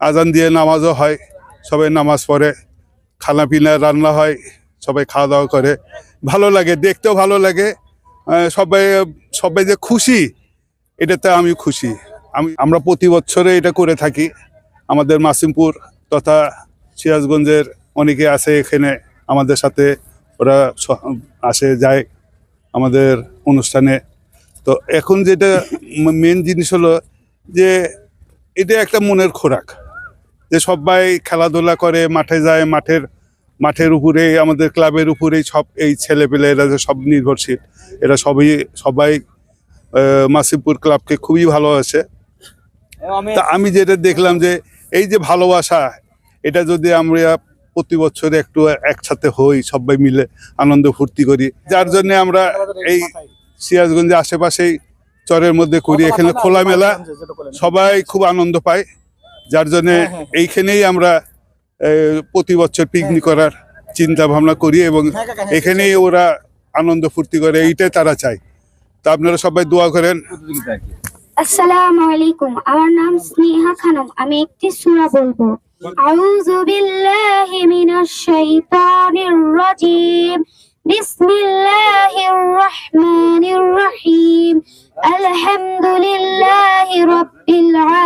আজান দিয়ে নামাজও হয়, সবাই নামাজ পড়ে, খানা পিনা রান্না হয়, সবাই খাওয়া দাওয়া করে। ভালো লাগে, দেখতেও ভালো লাগে। সবাই সবাই যে খুশি, এটাতে আমি খুশি। আমি, আমরা প্রতি বছরে এটা করে থাকি। আমাদের মাসিমপুর তথা সিরাজগঞ্জের অনেকে আছে এখানে, আমাদের সাথে ওরা আসে, যায় আমাদের অনুষ্ঠানে। তো এখন যেটা মেন জিনিস হলো যে, এটা একটা মনের খোরাক। যে সবাই খেলাধুলা করে মাঠে যায় মাঠের মাঠের উপরে আমাদের ক্লাবের উপরেই সব এই ছেলেপেলে এরা যে সব নির্ভরশীল এরা সবই সবাই মাসিমপুর ক্লাবকে খুবই ভালোবাসে। তা আমি যেটা দেখলাম যে এই যে ভালোবাসা এটা যদি আমরা প্রতি বছর একটু একসাথে হই সবাই মিলে আনন্দ ফুর্তি করি যার জন্য আমরা এই সিরাজগঞ্জের আশেপাশেই চরের মধ্যে করি এখানে খোলামেলা সবাই খুব আনন্দ পায়। যার জন্য এইখানেই আমরা প্রতি বছর পিকনিক করার চিন্তা ভাবনা করি এবং এখানেই ওরা আনন্দ ফুর্তি করে এইটাই তারা চায়। তা আপনারা সবাই দোয়া করেন। আসসালামু আলাইকুম। আমার নাম স্নেহা খানম। আমি একটি সূরা বলব। আউযু বিল্লাহি মিনাশ শাইতানির রাজিম। বিসমিল্লাহির রহমানির রহিম। আলহামদুলিল্লাহি রাব্বিল আলামিন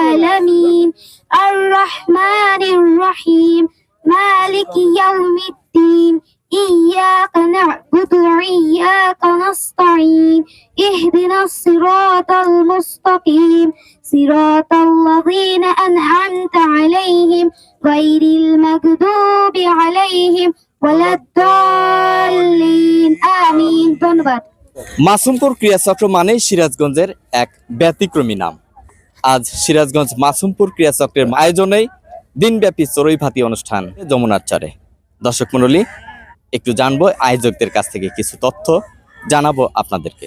আর রহমানির রহিম মালিকি ইয়াউমিদ্দিন إياك نعبد وإياك نستعين اهدنا الصراط المستقيم صراط الذين أنعمت عليهم غير المغضوب عليهم ولا الضالين آمين ধন্যবাদ মাসুমপুর ক্রিয়াচক্র মানেই সিরাজগঞ্জের এক ব্যতিক্রমী নাম আজ সিরাজগঞ্জ মাসুমপুর ক্রিয়াচক্রের আয়োজনেই দিনব্যাপী চড়ুই ভাতি অনুষ্ঠান যমুনার চরে। দর্শক মণ্ডলী, একটু জানব আয়োজকদের কাছ থেকে কিছু তথ্য, জানাব আপনাদেরকে।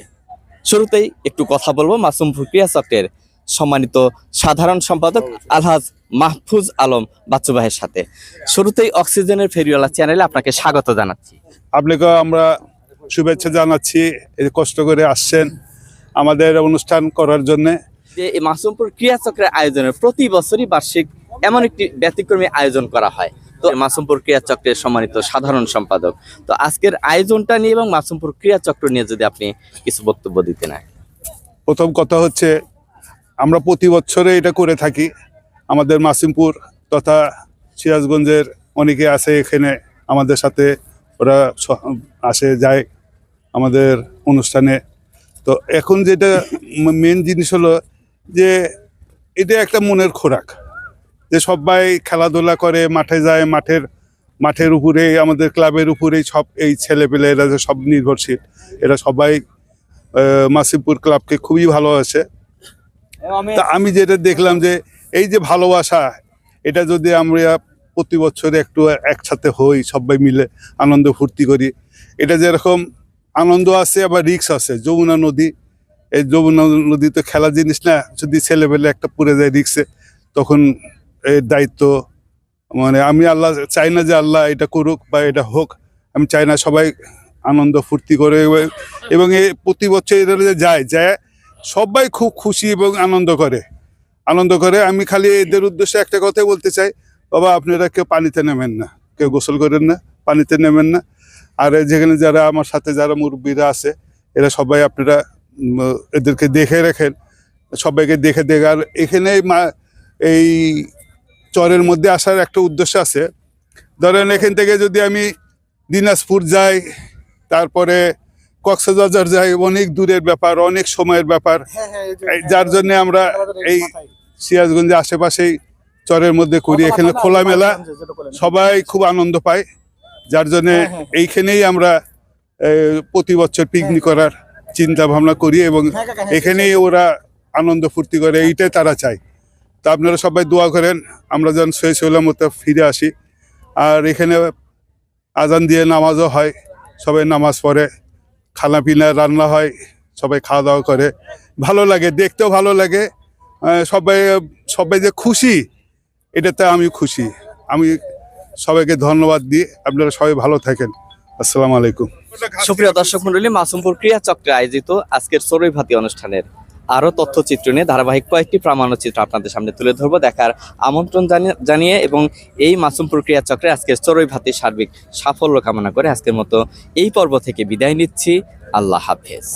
শুরুতেই একটু কথা বলব মাসুমপুর ক্রিয়াচক্রের সম্মানিত সাধারণ সম্পাদক আলহাজ মাহফুজ আলম বাচ্চু ভাইয়ের সাথে। শুরুতেই অক্সিজেনের ফেরিওয়ালা চ্যানেলে আপনাকে স্বাগত জানাচ্ছি। আপনাকে আমরা শুভেচ্ছা জানাচ্ছি কষ্ট করে আসছেন আমাদের অনুষ্ঠান করার জন্য। যে এই মাসুমপুর ক্রিয়াচক্রের আয়োজনে প্রতি বছরই বার্ষিক এমন একটি ব্যতিক্রমী আয়োজন করা হয়। তো মাসুমপুর ক্রিয়াচক্রের সম্মানিত সাধারণ সম্পাদক, তো আজকের আয়োজনটা নিয়ে এবং মাসুমপুর ক্রিয়াচক্র নিয়ে যদি আপনি কিছু বক্তব্য দিতে না প্রথম কথা হচ্ছে, আমরা প্রতি বছরে এটা করে থাকি। আমাদের মাসিমপুর তথা সিরাজগঞ্জের অনেকে আছে এখানে আমাদের সাথে, ওরা আসে, যায় আমাদের অনুষ্ঠানে। তো এখন যেটা মেন জিনিস হলো যে এটা একটা মনের খোরাক। যে সবাই খেলাধুলা করে মাঠে যায় মাঠের মাঠের উপরেই আমাদের ক্লাবের উপরেই সব এই ছেলেপেলে এরা যে সব নির্ভরশীল। এরা সবাই মাসিমপুর ক্লাবকে খুবই ভালোবাসে। তা আমি যেটা দেখলাম যে এই যে ভালোবাসা এটা যদি আমরা প্রতি বছর একটু একসাথে হই সবাই মিলে আনন্দ ফুর্তি করি এটা যেরকম আনন্দ আছে আবার রিক্স আছে। যমুনা নদী এই যমুনা নদী তো খেলা জিনিস না, যদি ছেলেবেলে একটা পড়ে যায় রিক্সে তখন এর দায়িত্ব মানে আমি আল্লাহ চাই না যে আল্লাহ এটা করুক বা এটা হোক, আমি চাই না সবাই আনন্দ ফুর্তি করে এবং- এই প্রতি বছর যে যায় যায়, সবাই খুব খুশি এবং আনন্দ করে। আনন্দ করে, আমি খালি এদের উদ্দেশ্যে একটা কথাই বলতে চাই, বাবা, আপনারা কেউ পানিতে নেবেন না, কেউ গোসল করেন না, পানিতে নেবেন না। আর যেখানে যারা আমার সাথে যারা মুরব্বীরা আছে, এরা সবাই আপনারা এদেরকে দেখে রাখেন সবাইকে দেখে দেখে। আর এখানে মা এই চরের মধ্যে আসার একটা উদ্দেশ্য আছে। ধরেন এখান থেকে যদি আমি দিনাজপুর যাই তারপরে কক্সবাজার যাই অনেক দূরের ব্যাপার অনেক সময়ের ব্যাপার। যার জন্য আমরা এই সিরাজগঞ্জের আশেপাশেই চরের মধ্যে করি। এখানে খোলামেলা সবাই খুব আনন্দ পায়। যার জন্যে এইখানেই আমরা প্রতি বছর পিকনিক করার চিন্তা ভাবনা করি এবং এখানেই ওরা আনন্দ ফুর্তি করে এইটাই তারা চায়। তা আপনারা সবাই দোয়া করেন আমরা যেন সহি মতো ফিরে আসি। আর এখানে আজান দিয়ে নামাজও হয় সবাই নামাজ পড়ে খানা পিনা রান্না হয় সবাই খাওয়া দাওয়া করে। ভালো লাগে দেখতেও ভালো লাগে। সবাই সবাই যে খুশি এটাতে আমি খুশি। আমি সবাইকে ধন্যবাদ দিই আপনারা সবাই ভালো থাকেন। আসসালামু আলাইকুম। সুপ্রিয় দর্শক মন্ডলী মাসুমপুর ক্রিয়া চক্রে আয়োজিত আজকের সরই ভাতি অনুষ্ঠানের আরও তথ্যচিত্র নিয়ে ধারাবাহিক কয়েকটি প্রামাণ্যচিত্র আপনাদের সামনে তুলে ধরবো দেখার আমন্ত্রণ জানিয়ে- জানিয়ে এবং এই মাসুম প্রক্রিয়া চক্রে আজকের চড়ুই ভাতি সার্বিক সাফল্য কামনা করে আজকের মতো এই পর্ব থেকে বিদায় নিচ্ছি। আল্লাহ হাফেজ।